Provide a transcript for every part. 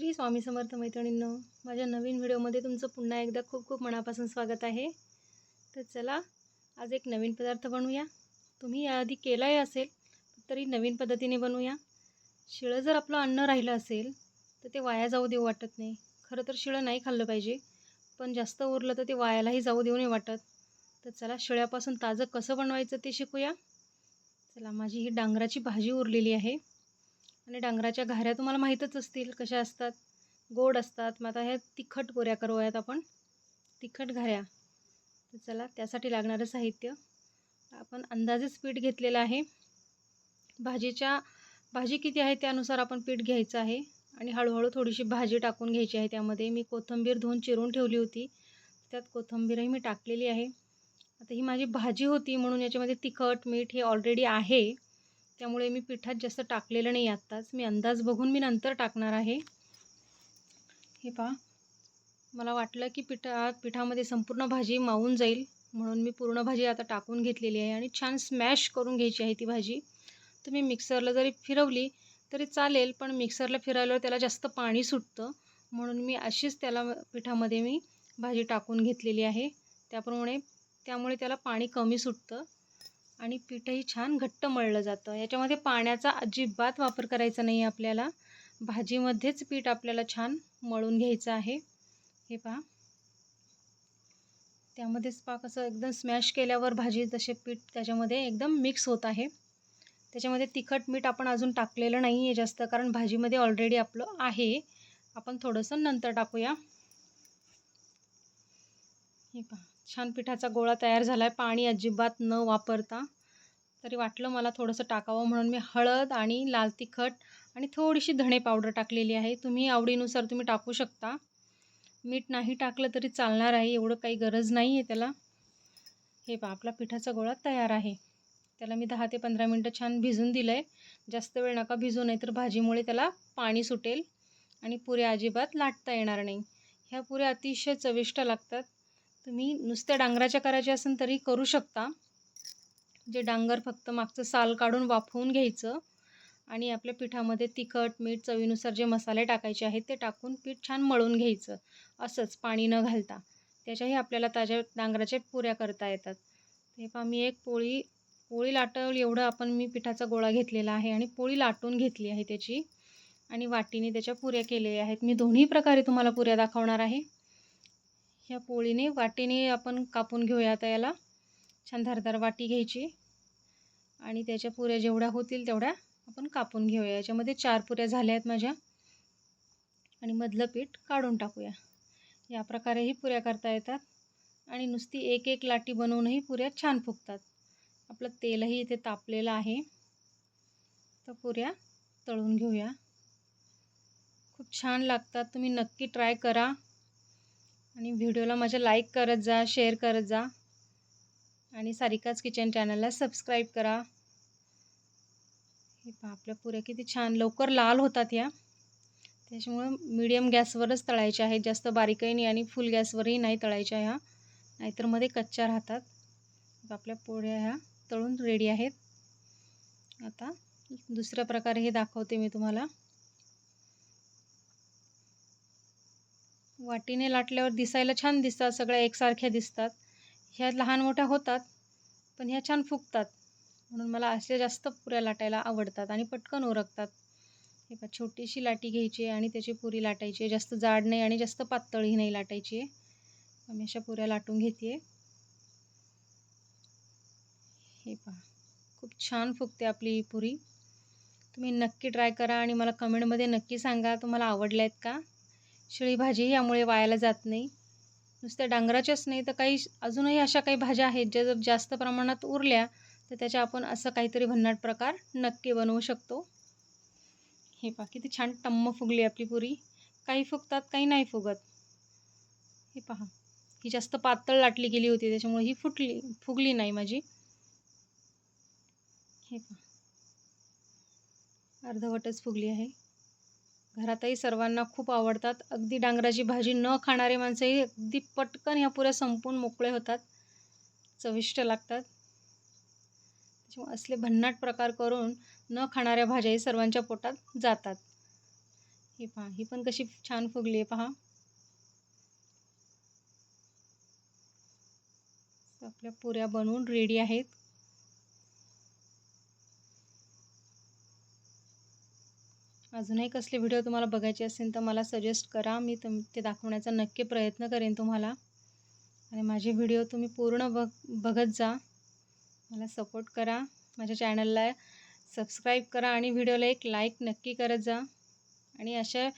श्री स्वामी समर्थ मैत्रिणींनो माझ्या नवीन व्हिडिओमध्ये तुमचं पुन्हा एकदा खूप खूप मनापासून स्वागत आहे. तर चला आज एक नवीन पदार्थ बनवूया. तुम्ही याआधी केलाही असेल तरी नवीन पद्धतीने बनवूया. शिळं जर आपलं अन्न राहिलं असेल तर ते वाया जाऊ देऊ वाटत नाही. खरं तर शिळं नाही खाल्लं पाहिजे पण जास्त उरलं तर ते वायालाही जाऊ देऊ नाही वाटत. तर चला शिळ्यापासून ताजं कसं बनवायचं ते शिकूया. चला माझी ही डांगराची भाजी उरलेली आहे. आणि डांगराच्या घाऱ्या तुम्हाला माहीतच असतील कशा असतात. गोड असतात. मग आता ह्या तिखट पोऱ्या करूयात आपण. तिखट घाऱ्या. तर चला त्यासाठी लागणारं साहित्य. आपण अंदाजेच पीठ घेतलेलं आहे. भाजीच्या भाजी किती आहे त्यानुसार आपण पीठ घ्यायचं आहे. आणि हळूहळू थोडीशी भाजी टाकून घ्यायची आहे त्यामध्ये. मी कोथिंबीर धुवून चिरून ठेवली होती. त्यात कोथिंबीरही मी टाकलेली आहे. आता ही माझी भाजी होती म्हणून याच्यामध्ये तिखट मीठ हे ऑलरेडी आहे. त्यामुळे मी पिठात जास्त टाकलेलं नाही आत्ताच. मी अंदाज बघून मी नंतर टाकणार आहे. हे पहा. मला वाटलं की पिठा पिठामध्ये संपूर्ण भाजी मावून जाईल. म्हणून मी पूर्ण भाजी आता टाकून घेतलेली आहे आणि छान स्मॅश करून घ्यायची आहे ती भाजी. तुम्ही मिक्सरला जरी फिरवली तरी चालेल पण मिक्सरला फिरवल्यावर त्याला जास्त पाणी सुटतं. म्हणून मी अशीच त्याला पिठामध्ये मी भाजी टाकून घेतलेली आहे. त्याप्रमाणे त्यामुळे त्याला पाणी कमी सुटतं. आणि पीठही छान घट्ट मळलं जातं. याच्यामध्ये पाण्याचा अजिबात वापर करायचा नाही आपल्याला. भाजीमध्येच पीठ आपल्याला छान मळून घ्यायचं आहे. हे पहा. त्यामध्येच पाक कसं एकदम स्मॅश केल्यावर भाजी तसे पीठ त्याच्यामध्ये एकदम मिक्स होत आहे. त्याच्यामध्ये तिखट मीठ आपण अजून टाकलेलं नाही आहे जास्त कारण भाजीमध्ये ऑलरेडी आपलं आहे. आपण थोडंसं नंतर टाकूया. हे पहा छान पिठाचा गोळा तयार झाला आहे पाणी अजिबात न वापरता. तरी वाटलं मला थोडंसं टाकावं म्हणून मी हळद आणि लाल तिखट आणि थोडीशी धणे पावडर टाकलेली आहे. तुम्ही आवडीनुसार तुम्ही टाकू शकता. मीठ नाही टाकलं तरी चालणार आहे एवढं काही गरज नाही आहे त्याला. हे पहा आपला पिठाचा गोळा तयार आहे. त्याला मी दहा ते पंधरा मिनटं छान भिजून दिलं आहे जास्त वेळ नका भिजू नाही तर भाजीमुळे त्याला पाणी सुटेल आणि पुऱ्या अजिबात लाटता येणार नाही. ह्या पुऱ्या अतिशय चविष्ट लागतात. तुम्ही नुसत्या डांगराच्या करायच्या असेल तरी करू शकता. जे डांगर फक्त मागचं साल काढून वाफवून घ्यायचं आणि आपल्या पिठामध्ये तिखट मीठ चवीनुसार जे मसाले टाकायचे आहेत ते टाकून पीठ छान मळून घ्यायचं. असंच पाणी न घालता. त्याच्याही आपल्याला ताज्या डांगराच्या पुऱ्या करता येतात. ते पहा मी एक पोळी पोळी लाटवल एवढं आपण मी पिठाचा गोळा घेतलेला आहे आणि पोळी लाटून घेतली आहे त्याची. आणि वाटीने त्याच्या पुऱ्या केलेल्या आहेत. मी दोन्ही प्रकारे तुम्हाला पुऱ्या दाखवणार आहे. ह्या पोळीने वाटीने आपण कापून घेऊया आता याला. छान धारदार वाटी घ्यायची. आणि त्याच्या पुऱ्या जेवढ्या होतील तेवढ्या आपण कापून घेऊया. याच्यामध्ये चार पुऱ्या झाल्या आहेत माझ्या. आणि मधलं पीठ काढून टाकूया. या प्रकारेही पुऱ्या करता येतात. आणि नुसती एक एक लाटी बनवूनही पुऱ्या छान फुगतात. आपलं तेलही इथे तापलेलं आहे. तर पुऱ्या तळून घेऊया. खूप छान लागतात. तुम्ही नक्की ट्राय करा. आणि व्हिडिओला माझ्या लाईक करत जा शेअर करत जा. आणि सारिकाच किचन चॅनलला सबस्क्राईब करा. हे पहा आपल्या पुऱ्या किती छान लवकर लाल होतात या. त्याच्यामुळं मीडियम गॅसवरच तळायच्या आहेत. जास्त बारीकही नाही आणि फुल गॅसवरही नाही तळायच्या ह्या. नाहीतरमध्ये कच्च्या राहतात. आपल्या पोळ्या ह्या तळून रेडी आहेत. आता दुसऱ्या प्रकारे हे दाखवते मी तुम्हाला. वाटीने लाटल्यावर दिसायला छान दिसतात सगळ्या एकसारख्या दिसतात. ह्या लहान मोठ्या होतात पण ह्या छान फुगतात. म्हणून मला अशा जास्त पुऱ्या लाटायला आवडतात आणि पटकन उरकतात हे पा छोटीशी लाटी घ्यायची आणि त्याची पुरी लाटायची आहे. जास्त जाड नाही आणि जास्त पातळही नाही लाटायची आहे. मी अशा पुऱ्या लाटून घेते हे पहा खूप छान फुगते आपली पुरी. तुम्ही नक्की ट्राय करा आणि मला कमेंटमध्ये नक्की सांगा तुम्हाला आवडल्या आहेत का? शिळी भाजी यामुळे वायाला जात नाही. नुसत्या डांगराच्याच नाही तर काही अजूनही अशा काही भाज्या आहेत ज्या जर जास्त प्रमाणात उरल्या तर त्याच्या आपण असं काहीतरी भन्नाट प्रकार नक्की बनवू शकतो. हे पहा किती छान टम्म फुगली आपली पुरी. काही फुगतात काही नाही फुगत. हे पहा ही जास्त पातळ लाटली गेली होती त्याच्यामुळे ही फुटली फुगली नाही माझी. हे पहा. अर्धवटच फुगली आहे. घरातही सर्वांना खूप आवडतात. अगदी डांगराची भाजी न खाणारे माणसंही अगदी पटकन ह्या पुऱ्या संपून मोकळे होतात. चविष्ट लागतात. त्याच्यामुळे असले भन्नाट प्रकार करून न खाणाऱ्या भाज्याही सर्वांच्या पोटात जातात. ही पहा ही पण कशी छान फुगली आहे पहा. आपल्या पुऱ्या बनवून रेडी आहेत. अजूनही कसले व्हिडिओ तुम्हाला बघायचे असेल तर मला सजेस्ट करा. मी तुम ते दाखवण्याचा नक्की प्रयत्न करेन तुम्हाला. आणि माझे व्हिडिओ तुम्ही पूर्ण बघ बघत जा. मला सपोर्ट करा. माझ्या चॅनलला सबस्क्राईब करा आणि व्हिडिओला एक लाईक नक्की करत जा. आणि अशा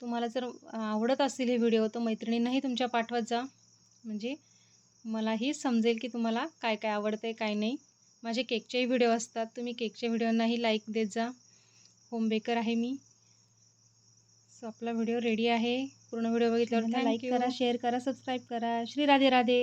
तुम्हाला जर आवडत असतील हे व्हिडिओ तर मैत्रिणींनाही तुमच्या पाठवत जा. म्हणजे मलाही समजेल की तुम्हाला काय काय आवडतं आहे काय नाही. माझे केकचेही व्हिडिओ असतात. तुम्ही केकच्या व्हिडिओंनाही लाईक देत जा. होम बेकर आहे मी. सो आपला व्हिडिओ रेडी आहे. पूर्ण व्हिडिओ बघितल्यावर लाईक करा शेअर करा सबस्क्राईब करा. श्री राधे राधे.